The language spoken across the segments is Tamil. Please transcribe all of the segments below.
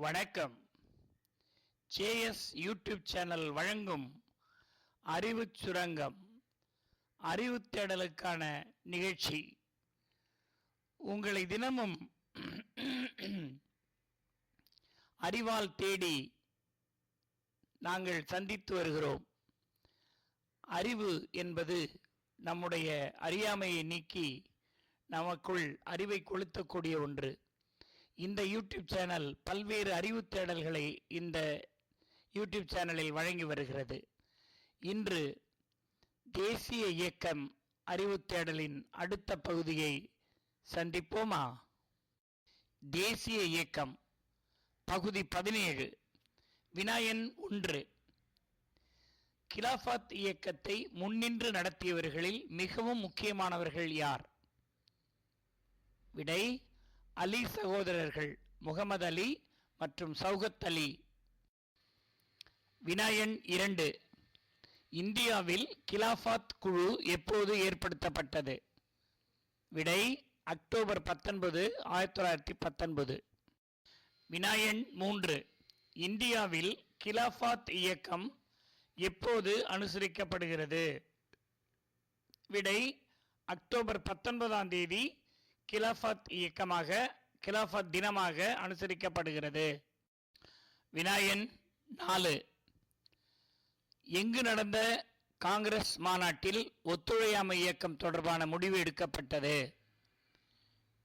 வணக்கம். ஜேஎஸ் யூடியூப் சேனல் வழங்கும் அறிவுச் சுரங்கம் அறிவு தேடலுக்கான நிகழ்ச்சி. உங்களை தினமும் அறிவால் தேடி நாங்கள் சந்தித்து வருகிறோம். அறிவு என்பது நம்முடைய அறியாமையை நீக்கி நமக்குள் அறிவை கொளுத்தக்கூடிய ஒன்று. இந்த யூடியூப் சேனல் பல்வேறு அறிவு தேடல்களை இந்த யூடியூப் சேனலில் வழங்கி வருகிறது. இன்று தேசிய இயக்கம் அறிவு தேடலின் அடுத்த பகுதியை சந்திப்போமா? தேசிய இயக்கம் பகுதி பதினேழு வினாயன் ஒன்று. கிலாஃபாத் இயக்கத்தை முன்னின்று நடத்தியவர்களில் மிகவும் முக்கியமானவர்கள் யார்? விடை அலி சகோதரர்கள் முகமது அலி மற்றும் சௌகத் அலி. வினாயன் இரண்டு. இந்தியாவில் கிலாஃபாத் குழு எப்போது ஏற்படுத்தப்பட்டது? விடை அக்டோபர் பத்தொன்பது ஆயிரத்தி தொள்ளாயிரத்தி பத்தொன்பது. வினாயன் மூன்று. இந்தியாவில் கிலாஃபாத் இயக்கம் எப்போது அனுசரிக்கப்படுகிறது? விடை அக்டோபர் பத்தொன்பதாம் தேதி கிலாஃபத் இயக்கமாக கிலாஃபத் தினமாக அனுசரிக்கப்படுகிறது. வினாயன் நாலு. எங்கு நடந்த காங்கிரஸ் மாநாட்டில் ஒத்துழையாமை இயக்கம் தொடர்பான முடிவு எடுக்கப்பட்டது.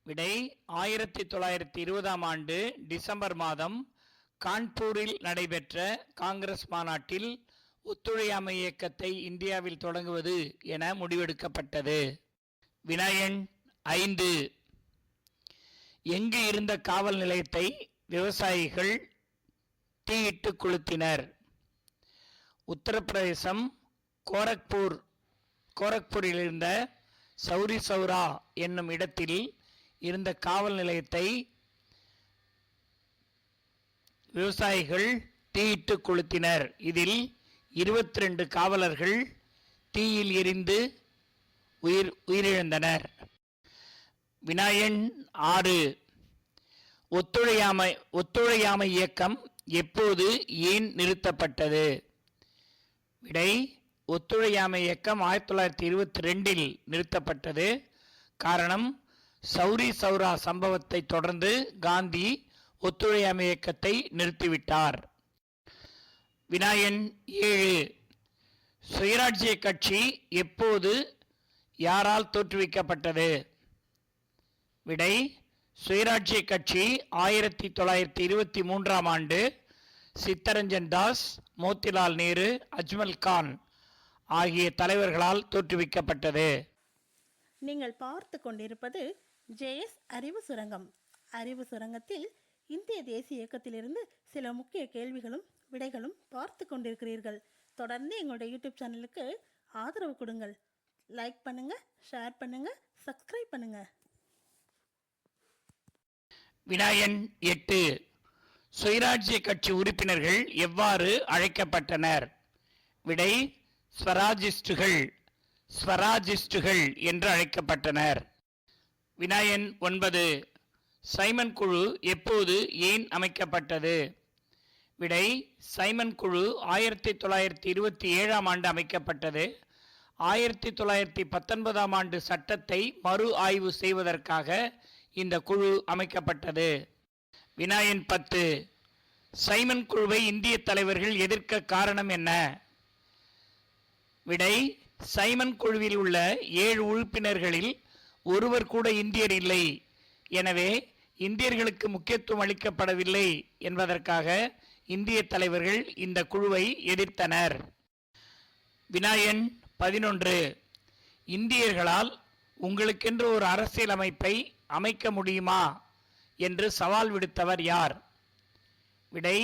விடை ஆயிரத்தி தொள்ளாயிரத்தி இருபதாம் ஆண்டு டிசம்பர் மாதம் கான்பூரில் நடைபெற்ற காங்கிரஸ் மாநாட்டில் ஒத்துழையாமை இயக்கத்தை இந்தியாவில் தொடங்குவது என முடிவெடுக்கப்பட்டது. வினாயன் ஐந்து. எங்கு இருந்த காவல் நிலையத்தை விவசாயிகள் தீயிட்டு கொளுத்தினர். உத்தரப்பிரதேசம் கோரக்பூர் கோரக்பூரில் இருந்த சௌரி சௌரா என்னும் இடத்தில் இருந்த காவல் நிலையத்தை விவசாயிகள் தீயிட்டு கொளுத்தினர். இதில் இருபத்தி ரெண்டு காவலர்கள் தீயில் எரிந்து உயிர் உயிரிழந்தனர். வினாயன் ஆறு. ஒத்துழையாமை ஒத்துழையாமை இயக்கம் எப்போது ஏன் நிறுத்தப்பட்டது? விடை ஒத்துழையாமை இயக்கம் ஆயிரத்தி தொள்ளாயிரத்தி இருபத்தி ரெண்டில் நிறுத்தப்பட்டது. காரணம் சௌரி சௌரா சம்பவத்தை தொடர்ந்து காந்தி ஒத்துழையாமை இயக்கத்தை நிறுத்திவிட்டார். வினாயன் ஏழு. சுயராஜ்ய கட்சி எப்போது யாரால் தோற்றுவிக்கப்பட்டது? விடை சுயராஜ்ய கட்சி ஆயிரத்தி தொள்ளாயிரத்தி இருபத்தி மூன்றாம் ஆண்டு சித்தரஞ்சன் தாஸ் மோத்திலால் நேரு அஜ்மல் கான் ஆகிய தலைவர்களால் தோற்றுவிக்கப்பட்டது. நீங்கள் பார்த்து கொண்டிருப்பது ஜேஎஸ் அறிவு சுரங்கம். அறிவு சுரங்கத்தில் இந்திய தேசிய இயக்கத்திலிருந்து சில முக்கிய கேள்விகளும் விடைகளும் பார்த்து கொண்டிருக்கிறீர்கள். தொடர்ந்து எங்களுடைய யூடியூப் சேனலுக்கு ஆதரவு கொடுங்கள். லைக் பண்ணுங்கள் ஷேர் பண்ணுங்கள் சப்ஸ்கிரைப் பண்ணுங்கள் வினாயன் எட்டு. சுயராஜ்ய கட்சி உறுப்பினர்கள் எவ்வாறு அழைக்கப்பட்டனர்? விடை ஸ்வராஜிஸ்டுகள் ஸ்வராஜிஸ்டுகள் என்று அழைக்கப்பட்டனர். வினாயன் ஒன்பது. சைமன் குழு எப்போது ஏன் அமைக்கப்பட்டது? விடை சைமன் குழு ஆயிரத்தி தொள்ளாயிரத்தி இருபத்தி ஏழாம் ஆண்டு அமைக்கப்பட்டது. ஆயிரத்தி தொள்ளாயிரத்தி பத்தொன்பதாம் ஆண்டு சட்டத்தை மறு ஆய்வு செய்வதற்காக இந்த குழு அமைக்கப்பட்டது. வினாயின் பத்து. சைமன் குழுவை இந்திய தலைவர்கள் எதிர்க்க காரணம் என்ன? விடை சைமன் குழுவில் உள்ள ஏழு உறுப்பினர்களில் ஒருவர் கூட இந்தியர் இல்லை. எனவே இந்தியர்களுக்கு முக்கியத்துவம் அளிக்கப்படவில்லை என்பதற்காக இந்திய தலைவர்கள் இந்த குழுவை எதிர்த்தனர். வினாயன் பதினொன்று. இந்தியர்களால் உங்களுக்கென்று ஒரு அரசியலமைப்பை அமைக்க முடியுமா என்று சவால் விடுத்தவர் யார்? விடை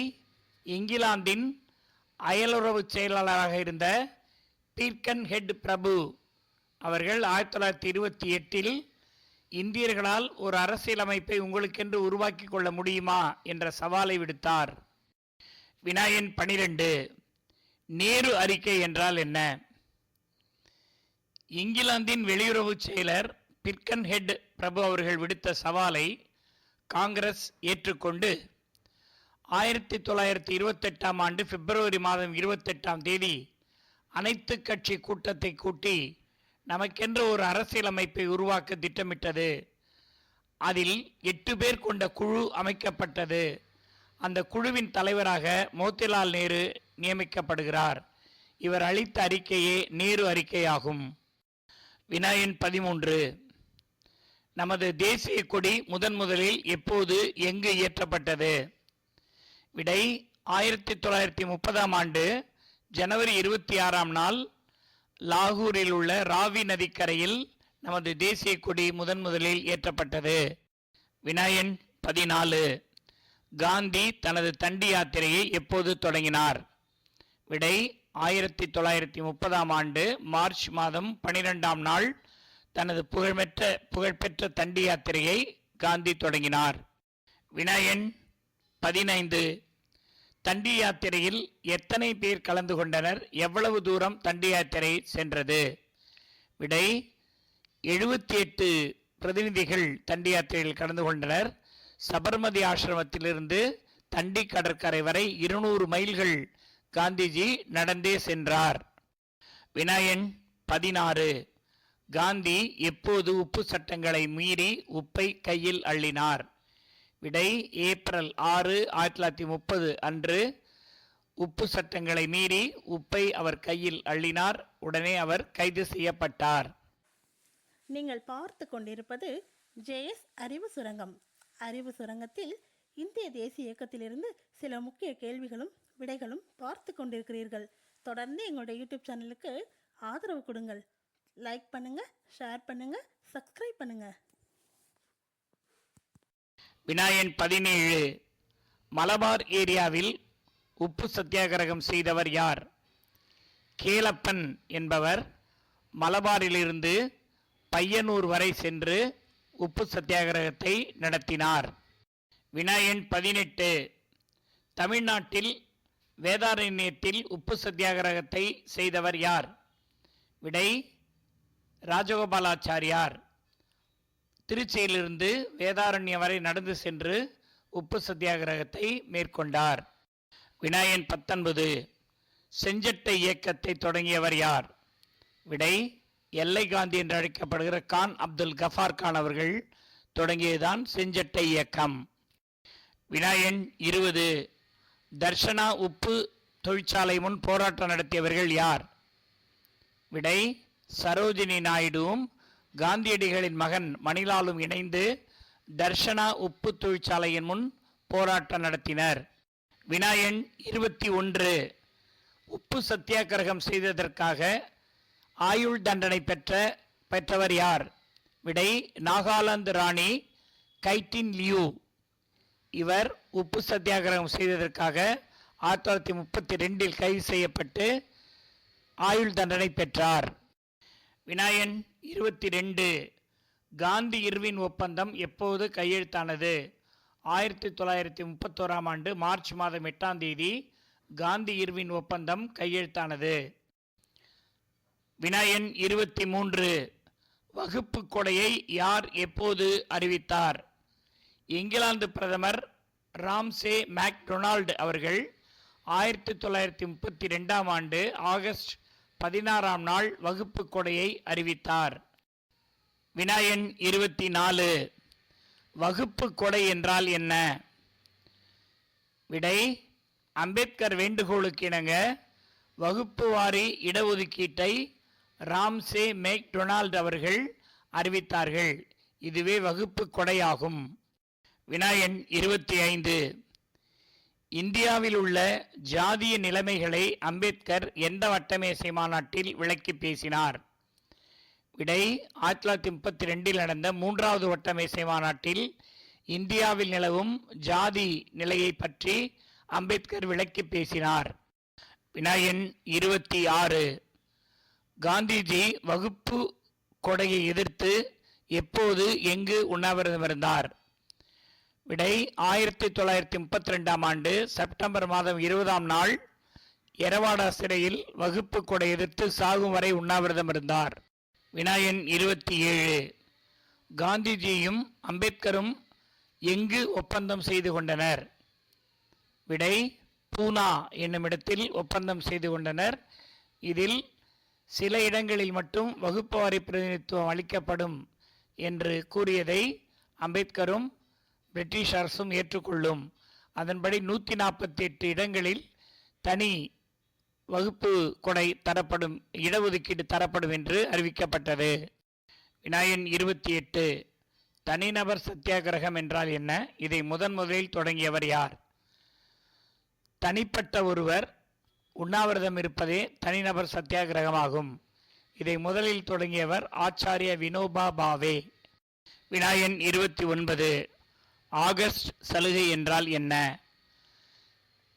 இங்கிலாந்தின் அயலுறவு செயலாளராக இருந்த பீர்கன் ஹெட் பிரபு அவர்கள் ஆயிரத்தி தொள்ளாயிரத்தி இருபத்தி எட்டில் இந்தியர்களால் ஒரு அரசியலமைப்பை உங்களுக்கென்று உருவாக்கி கொள்ள முடியுமா என்ற சவாலை விடுத்தார். வினாயன் பனிரெண்டு. நேரு அறிக்கை என்றால் என்ன? இங்கிலாந்தின் வெளியுறவு செயலர் பிர்கன்ஹெட் பிரபு அவர்கள் விடுத்த சவாலை காங்கிரஸ் ஏற்றுக்கொண்டு ஆயிரத்தி தொள்ளாயிரத்தி இருபத்தெட்டாம் ஆண்டு பிப்ரவரி மாதம் இருபத்தெட்டாம் தேதி அனைத்து கட்சி கூட்டத்தை கூட்டி நமக்கென்று ஒரு அரசியலமைப்பை உருவாக்க திட்டமிட்டது. அதில் எட்டு பேர் கொண்ட குழு அமைக்கப்பட்டது. அந்த குழுவின் தலைவராக மோத்திலால் நேரு நியமிக்கப்படுகிறார். இவர் அளித்த அறிக்கையே நேரு அறிக்கையாகும். வினாயன் பதிமூன்று. நமது தேசிய கொடி முதன் முதலில் எப்போது எங்கு இயற்றப்பட்டது? விடை ஆயிரத்தி தொள்ளாயிரத்தி முப்பதாம் ஆண்டு ஜனவரி இருபத்தி ஆறாம் நாள் லாகூரில் உள்ள ராவி நதிக்கரையில் நமது தேசிய கொடி முதன் முதலில் ஏற்றப்பட்டது வினாயன் பதினாலு. காந்தி தனது தண்டி யாத்திரையை எப்போது தொடங்கினார்? விடை ஆயிரத்தி தொள்ளாயிரத்தி முப்பதாம் ஆண்டு மார்ச் மாதம் பனிரெண்டாம் நாள் தனது புகழ்பெற்ற புகழ்பெற்ற தண்டி யாத்திரையை காந்தி தொடங்கினார். வினாயன் பதினைந்து. தண்டி யாத்திரையில் எத்தனை பேர் கலந்து கொண்டனர்? எவ்வளவு தூரம் தண்டி யாத்திரை சென்றது? விடை எழுபத்தி எட்டு பிரதிநிதிகள் தண்டி யாத்திரையில் கலந்து கொண்டனர். சபர்மதி ஆசிரமத்திலிருந்து தண்டி கடற்கரை வரை இருநூறு மைல்கள் காந்திஜி நடந்தே சென்றார். வினாயன் பதினாறு. காந்தி எப்போது உப்பு சட்டங்களை மீறி உப்பை கையில் அள்ளினார்? விடை ஏப்ரல் ஆறு ஆயிரத்தி தொள்ளாயிரத்தி முப்பது அன்று. உப்பு சட்டங்களை மீறி உப்பை அவர் கையில் அள்ளினார். உடனே அவர் கைது செய்யப்பட்டார். நீங்கள் பார்த்து கொண்டிருப்பது ஜேஎஸ் அறிவு சுரங்கம். அறிவு சுரங்கத்தில் இந்திய தேசிய இயக்கத்திலிருந்து சில முக்கிய கேள்விகளும் விடைகளும் பார்த்து கொண்டிருக்கிறீர்கள். தொடர்ந்து எங்களுடைய யூடியூப் சேனலுக்கு ஆதரவு கொடுங்கள். லைக் பண்ணுங்க ஷேர் பண்ணுங்கள் சப்ஸ்கிரைப் பண்ணுங்க. வினாயன் பதினேழு மலபார் ஏரியாவில் உப்பு சத்தியாகிரகம் செய்தவர் யார்? கேலப்பன் என்பவர் மலபாரிலிருந்து பையனூர் வரை சென்று உப்பு சத்தியாகிரகத்தை நடத்தினார். வினாயன் பதினெட்டு தமிழ்நாட்டில் வேதாரண்யத்தில் உப்பு சத்தியாகிரகத்தை செய்தவர் யார்? விடை ராஜகோபாலாச்சாரியார் திருச்சியிலிருந்து வேதாரண்யம் வரை நடந்து சென்று உப்பு சத்தியாகிரகத்தை மேற்கொண்டார். வினாயன் பத்தொன்பது செஞ்சட்டை இயக்கத்தை தொடங்கியவர் யார்? விடை எல்லை காந்தி என்று அழைக்கப்படுகிற கான் அப்துல் கஃபார் கான் அவர்கள் தொடங்கியதுதான் செஞ்சட்டை இயக்கம். வினாயன் இருபது தர்ஷனா உப்பு தொழிற்சாலை முன் போராட்டம் நடத்தியவர்கள் யார்? விடை சரோஜினி நாயுடுவும் காந்தியடிகளின் மகன் மணிலாலும் இணைந்து தர்ஷனா உப்பு தொழிற்சாலையின் முன் போராட்டம் நடத்தினர். வினாயன் இருபத்தி ஒன்று. உப்பு சத்தியாகிரகம் செய்ததற்காக ஆயுள் தண்டனை பெற்ற பெற்றவர் யார்? விடை நாகாலாந்து ராணி கைட்டின் லியூ. இவர் உப்பு சத்தியாகிரகம் செய்ததற்காக ஆயிரத்தி தொள்ளாயிரத்தி முப்பத்தி ரெண்டில் கைது செய்யப்பட்டு ஆயுள் தண்டனை பெற்றார். வினாயன் இருபத்தி ரெண்டு காந்தி இர்வின் ஒப்பந்தம் எப்போது கையெழுத்தானது? ஆயிரத்தி தொள்ளாயிரத்தி முப்பத்தோராம் ஆண்டு மார்ச் மாதம் எட்டாம் தேதி காந்தி இர்வின் ஒப்பந்தம் கையெழுத்தானது. வினாயன் இருபத்தி மூன்று வகுப்பு கொடையை யார் எப்போது அறிவித்தார்? இங்கிலாந்து பிரதமர் ராம்சே மேக்டொனால்டு அவர்கள் ஆயிரத்தி தொள்ளாயிரத்தி முப்பத்தி ரெண்டாம் ஆண்டு ஆகஸ்ட் பதினாறாம் நாள் வகுப்பு கொடையை அறிவித்தார். வினாயன் இருபத்தி நாலு வகுப்பு கொடை என்றால் என்ன? விடை அம்பேத்கர் வேண்டுகோளுக்கிணங்க வகுப்புவாரி வகுப்பு வாரி இடஒதுக்கீட்டை ராம்சே மேக் டொனால்ட் அவர்கள் அறிவித்தார்கள். இதுவே வகுப்பு கொடையாகும். வினாயன் இருபத்தி ஐந்து. இந்தியாவில் உள்ள ஜாதிய நிலைமைகளை அம்பேத்கர் எந்த வட்டமேசை மாநாட்டில் விளக்கி பேசினார்? விடை ஆயிரத்தி தொள்ளாயிரத்தி முப்பத்தி ரெண்டில் நடந்த மூன்றாவது வட்டமேசை மாநாட்டில் இந்தியாவில் நிலவும் ஜாதி நிலையை பற்றி அம்பேத்கர் விளக்கி பேசினார். வினாயன் இருபத்தி ஆறு. காந்திஜி வகுப்பு கொடையை எதிர்த்து எப்போது எங்கு உண்ணாவிரதம் இருந்தார்? விடை ஆயிரத்தி தொள்ளாயிரத்தி முப்பத்தி ரெண்டாம் ஆண்டு செப்டம்பர் மாதம் இருபதாம் நாள் எரவாடா சிறையில் வகுப்பு கொடை எதிர்த்து சாகும் வரை உண்ணாவிரதம் இருந்தார். வினாயன் இருபத்தி ஏழு. காந்திஜியும் அம்பேத்கரும் எங்கு ஒப்பந்தம் செய்து கொண்டனர்? விடை பூனா என்னும் இடத்தில் ஒப்பந்தம் செய்து கொண்டனர். இதில் சில இடங்களில் மட்டும் வகுப்பு வரை பிரதிநிதித்துவம் அளிக்கப்படும் என்று கூறியதை அம்பேத்கரும் பிரிட்டிஷ் அரசும் ஏற்றுக்கொள்ளும். அதன்படி நூற்றி நாற்பத்தி எட்டு இடங்களில் தனி வகுப்பு கொடை தரப்படும் இடஒதுக்கீடு தரப்படும் என்று அறிவிக்கப்பட்டது. வினாயன் இருபத்தி எட்டு தனிநபர் சத்தியாகிரகம் என்றால் என்ன? இதை முதன் முதலில் தொடங்கியவர் யார்? தனிப்பட்ட ஒருவர் உண்ணாவிரதம் இருப்பதே தனிநபர் சத்தியாகிரகமாகும். இதை முதலில் தொடங்கியவர் ஆச்சாரிய வினோபா பாவே. வினாயன் இருபத்தி ஒன்பது ஆகஸ்ட் சலுகை என்றால் என்ன?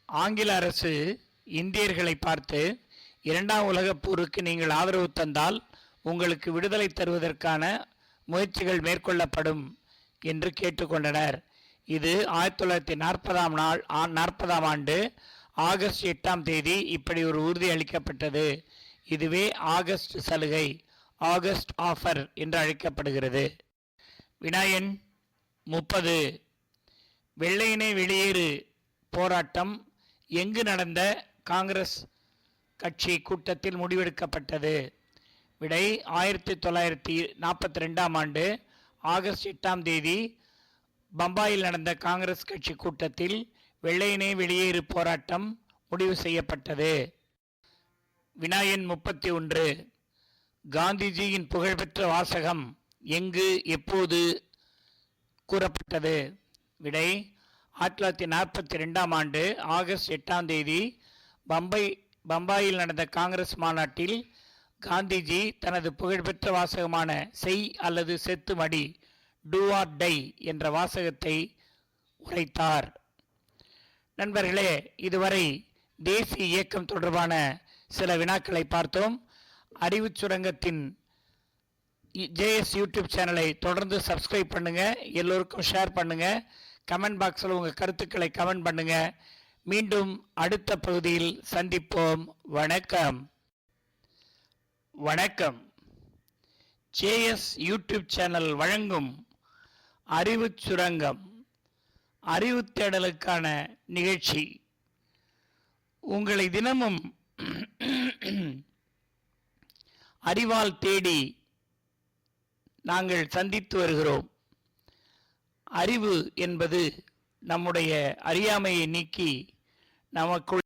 ஆங்கில அரசு இந்தியர்களை பார்த்து இரண்டாம் உலகப் போருக்கு நீங்கள் ஆதரவு தந்தால் உங்களுக்கு விடுதலை தருவதற்கான முயற்சிகள் மேற்கொள்ளப்படும் என்று கேட்டுக்கொண்டனர். இது ஆயிரத்தி தொள்ளாயிரத்தி நாற்பதாம் நாள் நாற்பதாம் ஆண்டு ஆகஸ்ட் எட்டாம் தேதி இப்படி ஒரு உறுதி அளிக்கப்பட்டது. இதுவே ஆகஸ்ட் சலுகை ஆகஸ்ட் ஆஃபர் என்று அழைக்கப்படுகிறது. வினாயன் முப்பது. வெள்ளையனே வெளியேறு போராட்டம். எங்கு நடந்த காங்கிரஸ் கட்சி கூட்டத்தில் முடிவெடுக்கப்பட்டது? விடை ஆயிரத்தி தொள்ளாயிரத்தி நாற்பத்தி ரெண்டாம் ஆண்டு ஆகஸ்ட் எட்டாம் தேதி பம்பாயில் நடந்த காங்கிரஸ் கட்சி கூட்டத்தில் வெள்ளையனே வெளியேறு போராட்டம் முடிவு செய்யப்பட்டது. வினாயன் முப்பத்தி ஒன்று. காந்திஜியின் புகழ்பெற்ற வாசகம் எங்கு எப்போது கூறப்பட்டது. விடை ஆயிரத்தி தொள்ளாயிரத்தி நாற்பத்தி ரெண்டாம் ஆண்டு ஆகஸ்ட் எட்டாம் தேதி பம்பை பம்பாயில் நடந்த காங்கிரஸ் மாநாட்டில் காந்திஜி தனது புகழ்பெற்ற வாசகமான செய் அல்லது செத்து மடி டூ ஆர் டை என்ற வாசகத்தை உரைத்தார். நண்பர்களே இதுவரை தேசிய இயக்கம் தொடர்பான சில வினாக்களை பார்த்தோம். அறிவுச் சுரங்கத்தின் ஜேஎஸ் யூடியூப் சேனலை தொடர்ந்து சப்ஸ்கிரைப் பண்ணுங்கள் எல்லோருக்கும் ஷேர் பண்ணுங்கள் கமெண்ட் பாக்ஸில் உங்கள் கருத்துக்களை கமெண்ட் பண்ணுங்கள் மீண்டும் அடுத்த பகுதியில் சந்திப்போம். வணக்கம். வணக்கம். ஜேஎஸ் யூடியூப் சேனல் வழங்கும் அறிவுச் சுரங்கம் அறிவு தேடலுக்கான நிகழ்ச்சி. உங்களை தினமும் அறிவால் தேடி நாங்கள் சந்தித்து வருகிறோம். அறிவு என்பது நம்முடைய அறியாமையை நீக்கி நமக்குள்